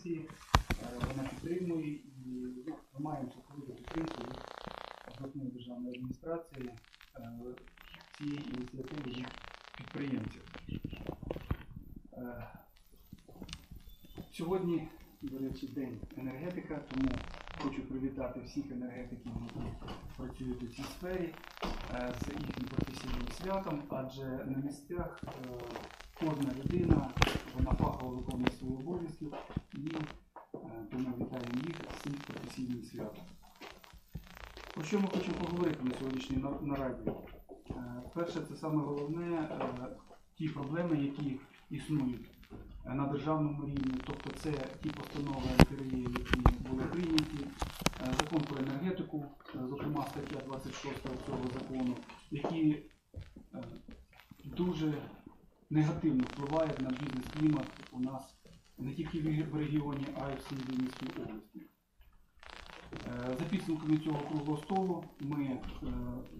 підприємці, е, вона підтримує і ну, ми маємо цілковиту підтримку обласної державної адміністрації е, цієї ініціативи підприємців. Е, Сьогодні, до речі, день енергетика, тому хочу привітати всіх енергетиків, які працюють у цій сфері з їхнім професійним святом, адже на місцях кожна людина вона фахово виконує свої обов'язки і е, тому вітаємо їх цим професійним святом. Про що ми хочемо поговорити на сьогоднішній нараді? Е, Перше, це саме головне е, ті проблеми, які існують на державному рівні, тобто це ті постанови НКРЄ, які були прийняті, закон про енергетику, зокрема стаття 26 цього закону, які дуже негативно впливають на бізнес-клімат у нас не тільки в регіоні, а й в всій Вінницькій області. Е, За підсумками цього круглого столу ми, е,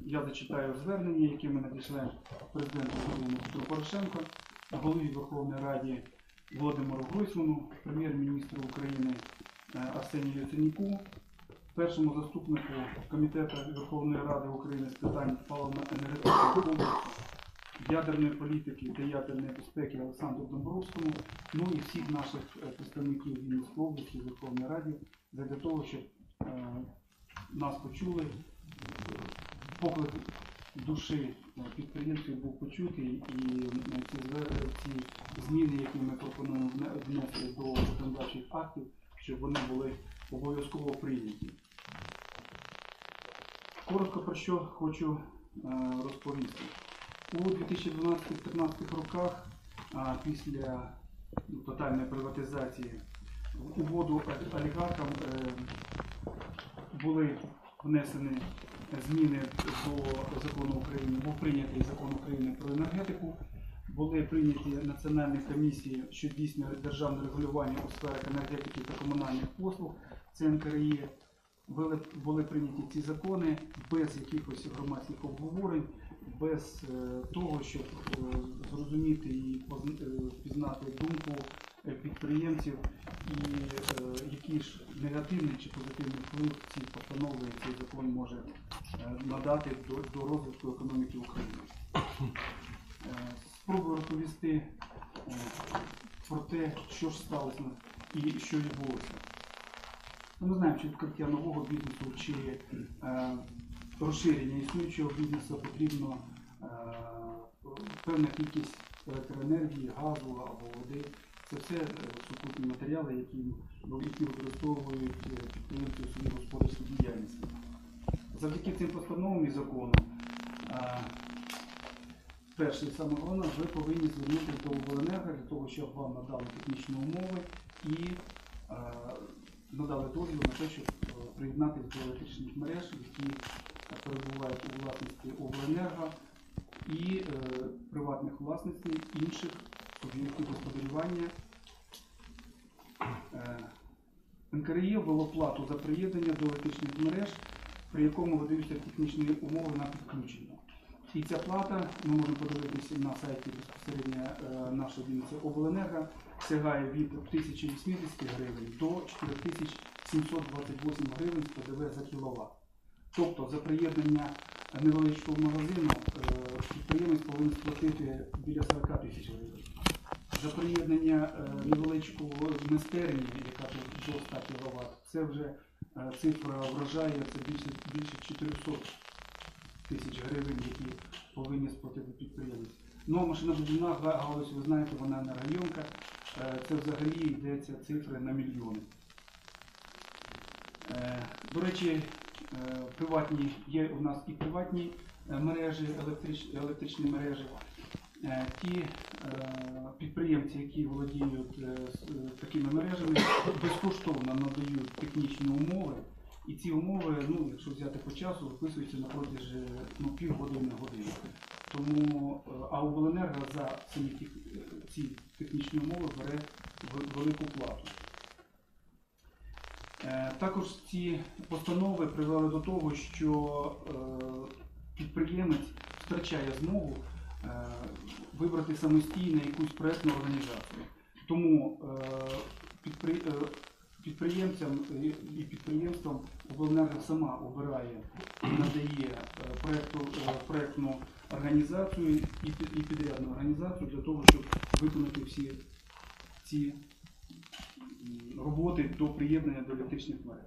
я зачитаю звернення, яке ми надійшли президенту України Петру Порошенко, голові Верховної Раді Володимиру Гройсману, прем'єр-міністру України е, Арсенію Яценюку, першому заступнику Комітету Верховної Ради України з питань паливно-енергетичного комплексу, ядерної політики та ядерної безпеки Олександру Домбровському, ну і всіх наших е, представників Вінницької області Верховної Раді для того, щоб е, нас почули, поклик душі е, підприємців був почутий, і ці, зміни, які ми пропонуємо вне- внести до законодавчих актів, щоб вони були обов'язково прийняті. Коротко про що хочу розповісти. У 2012-2015 роках, після ну, тотальної приватизації, угоду олігархам е, були внесені зміни до закону України, був прийнятий закон України про енергетику, були прийняті національні комісії, що здійснює державне регулювання у сферах енергетики та комунальних послуг, це НКРІ. Були, були прийняті ці закони без якихось громадських обговорень, без е, того, щоб е, зрозуміти і позн- е, думку підприємців і який ж негативний чи позитивний вплив ці постанови цей закон може надати до, розвитку економіки України. Спробую розповісти про те, що ж сталося і що відбулося. Ну, Ми знаємо, що відкриття нового бізнесу чи розширення існуючого бізнесу потрібно е, певна кількість електроенергії, газу або води. Це все е, супутні матеріали, які, ну, які використовують е, підприємці у своїй господарській діяльності. Завдяки цим постановам і законам, перше і саме головне, ви повинні звернутися до обленерго для того, щоб вам надали технічні умови і надали дозвіл на те, щоб приєднатися до електричних мереж, які перебувають у власності обленерго і е, приватних власностей інших суб'єктів господарювання. Е, НКРЄ ввело плату за приєднання до електричних мереж, при якому видаються технічні умови на підключення. І ця плата, ми можемо подивитися на сайті безпосередньо е, нашої Вінниці обленерго, сягає від 1080 гривень до 4728 гривень з ПДВ за кіловат. Тобто за приєднання невеличкого магазину е, підприємець повинен сплатити біля 40 тисяч гривень. За приєднання е, невеличкого майстерні, яка тут до 100 кВт, це вже е, цифра вражає, це більше, більше 400 тисяч гривень, які повинні сплатити підприємець. Ну, машинобудівна га- галузь, ви знаєте, вона енергойомка, це взагалі йдеться цифри на мільйони. До речі, приватні, є у нас і приватні е, мережі, електрич, електричні мережі. Е, Ті е, підприємці, які володіють е, е, такими мережами, безкоштовно надають технічні умови. І ці умови, ну, якщо взяти по часу, виписуються на протязі ну, півгодини години. Тому е, а обленерго за ці технічні умови бере велику плату. Е, Також ці постанови привели до того, що е, підприємець втрачає змогу е, вибрати самостійно якусь проєктну організацію. Тому під- підпри- підприємцям і підприємствам обленерго сама обирає і надає проектну організацію і, підрядну організацію для того, щоб виконати всі ці роботи до приєднання до електричних мереж.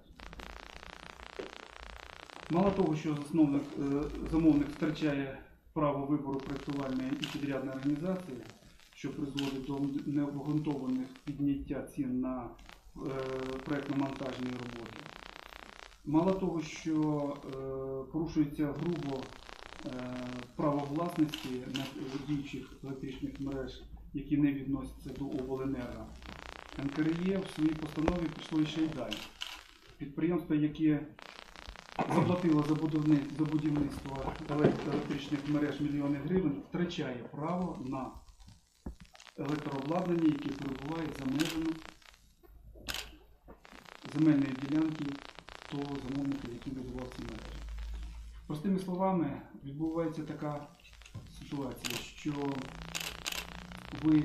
Мало того, що засновник, е, замовник втрачає право вибору проєктувальної і підрядної організації, що призводить до необґрунтованих підняття цін на е, проєктно-монтажні роботи. Мало того, що е, порушується грубо право власності на діючих електричних мереж, які не відносяться до обленерго, НКРЄ в своїй постанові пішло ще й далі. Підприємства, які заплатило за будівництво елект- електричних мереж мільйони гривень, втрачає право на електрообладнання, яке перебуває за межами земельної ділянки того замовника, який будував ці мережі. Простими словами, відбувається така ситуація, що ви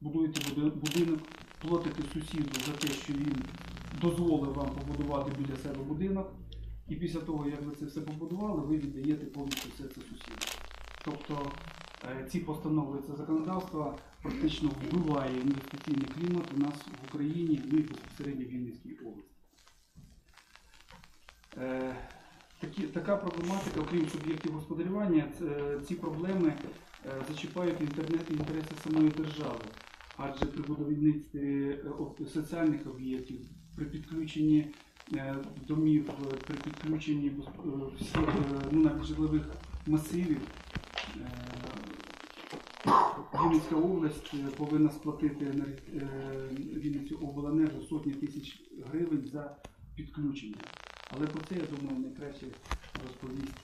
будуєте будинок, платите сусіду за те, що він дозволив вам побудувати біля себе будинок, і після того, як ви це все побудували, ви віддаєте повністю все це сусіду. Тобто е, ці постанови, це законодавство практично вбиває інвестиційний клімат у нас в Україні, ну і безпосередньо в Вінницькій області. Е, Такі, така проблематика, окрім суб'єктів господарювання, ці проблеми е, зачіпають інтернет і інтереси самої держави. Адже при будівництві е, соціальних об'єктів, при підключенні е, домів, при підключенні е, всіх ну, житлових масивів, Вінницька область повинна сплатити Вінницю обленерго сотні тисяч гривень за підключення. Але про це, я думаю, найкраще розповість